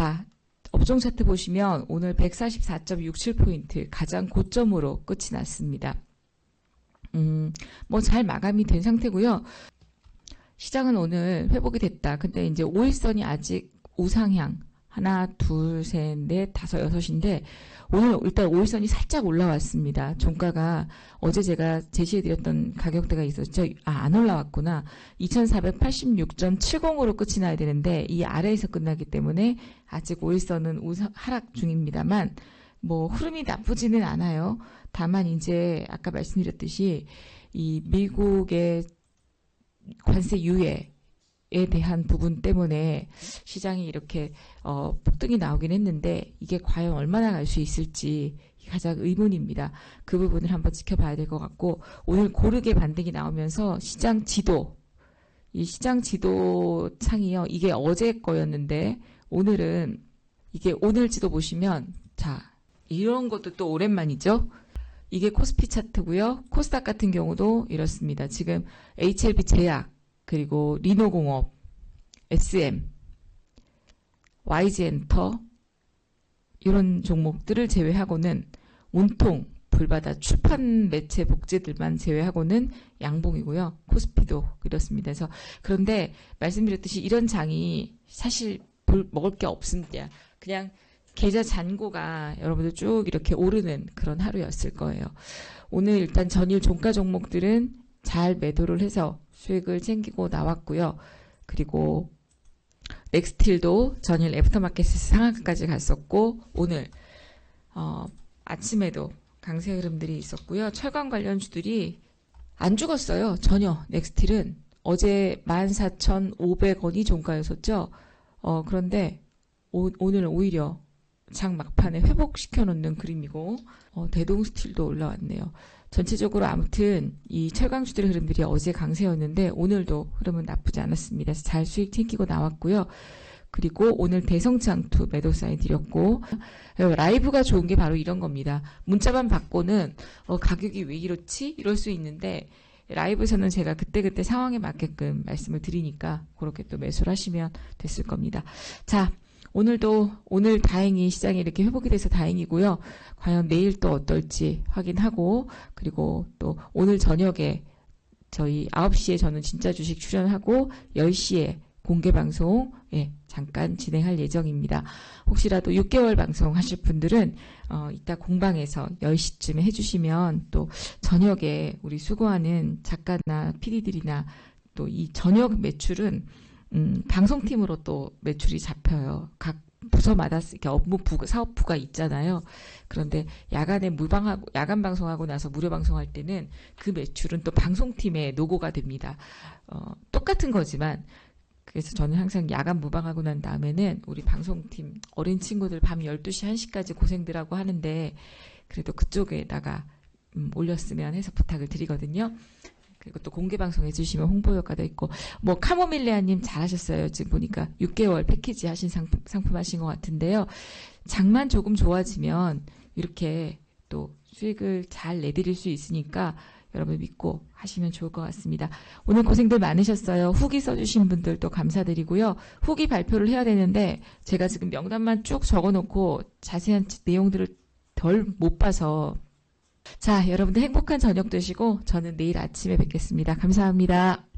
자, 업종 차트 보시면 오늘 144.67포인트 가장 고점으로 끝이 났습니다. 음, 뭐 잘 마감이 된 상태고요. 시장은 오늘 회복이 됐다. 근데 이제 5일선이 아직 우상향. 하나, 둘, 셋, 넷, 다섯, 여섯인데 오늘 일단 5일선이 살짝 올라왔습니다. 종가가 어제 제가 제시해드렸던 가격대가 있었죠. 아, 안 올라왔구나. 2486.70으로 끝이 나야 되는데 이 아래에서 끝나기 때문에 아직 5일선은 우상, 하락 중입니다만 뭐 흐름이 나쁘지는 않아요. 다만 이제 아까 말씀드렸듯이 이 미국의 관세 유예 에 대한 부분 때문에 시장이 이렇게 어, 폭등이 나오긴 했는데 이게 과연 얼마나 갈 수 있을지 가장 의문입니다. 그 부분을 한번 지켜봐야 될 것 같고 오늘 고르게 반등이 나오면서 시장 지도 이 시장 지도 창이요 이게 어제 거였는데 오늘은 이게 오늘 지도 보시면 자 이런 것도 또 오랜만이죠. 이게 코스피 차트고요. 코스닥 같은 경우도 이렇습니다. 지금 HLB 제약 그리고 리노공업, SM, YG엔터 이런 종목들을 제외하고는 온통 불바다 출판 매체 복제들만 제외하고는 양봉이고요. 코스피도 그렇습니다. 그래서 그런데 말씀드렸듯이 이런 장이 사실 볼, 먹을 게 없습니다. 그냥 계좌 잔고가 여러분들 쭉 이렇게 오르는 그런 하루였을 거예요. 오늘 일단 전일 종가 종목들은 잘 매도를 해서 수익을 챙기고 나왔고요. 그리고 넥스틸도 전일 애프터마켓에서 상한가까지 갔었고 오늘 어, 아침에도 강세 흐름들이 있었고요. 철강 관련 주들이 안 죽었어요. 전혀 넥스틸은 어제 14,500원이 종가였었죠. 어, 그런데 오, 오늘 오히려 장 막판에 회복시켜 놓는 그림이고 어, 대동 스틸도 올라왔네요. 전체적으로 아무튼 이 철강주들의 흐름들이 어제 강세였는데 오늘도 흐름은 나쁘지 않았습니다. 잘 수익 챙기고 나왔고요. 그리고 오늘 대성장투 매도 사인 드렸고 라이브가 좋은 게 바로 이런 겁니다. 문자만 받고는 어, 가격이 왜 이렇지? 이럴 수 있는데 라이브에서는 제가 그때그때 상황에 맞게끔 말씀을 드리니까 그렇게 또 매수를 하시면 됐을 겁니다. 자, 오늘도 오늘 다행히 시장이 이렇게 회복이 돼서 다행이고요. 과연 내일 또 어떨지 확인하고 그리고 또 오늘 저녁에 저희 9시에 저는 진짜 주식 출연하고 10시에 공개 방송 예, 잠깐 진행할 예정입니다. 혹시라도 6개월 방송 하실 분들은 어, 이따 공방에서 10시쯤에 해주시면 또 저녁에 우리 수고하는 작가나 PD들이나 또 이 저녁 매출은 음, 방송팀으로 또 매출이 잡혀요. 각 부서마다 이렇게 업무 부, 사업부가 있잖아요. 그런데 야간에 무방하고 야간 방송하고 나서 무료 방송할 때는 그 매출은 또 방송팀에 노고가 됩니다. 어, 똑같은 거지만 그래서 저는 항상 야간 무방하고 난 다음에는 우리 방송팀 어린 친구들 밤 12시 1시까지 고생들 하고 하는데 그래도 그쪽에다가 음, 올렸으면 해서 부탁을 드리거든요. 그리고 또 공개 방송 해주시면 홍보 효과도 있고 뭐 카모밀레아님 잘하셨어요. 지금 보니까 6개월 패키지 하신 상품, 상품 하신 것 같은데요. 장만 조금 좋아지면 이렇게 또 수익을 잘 내드릴 수 있으니까 여러분 믿고 하시면 좋을 것 같습니다. 오늘 고생들 많으셨어요. 후기 써주신 분들도 감사드리고요. 후기 발표를 해야 되는데 제가 지금 명단만 쭉 적어놓고 자세한 내용들을 덜 못 봐서 자, 여러분들 행복한 저녁 되시고 저는 내일 아침에 뵙겠습니다. 감사합니다.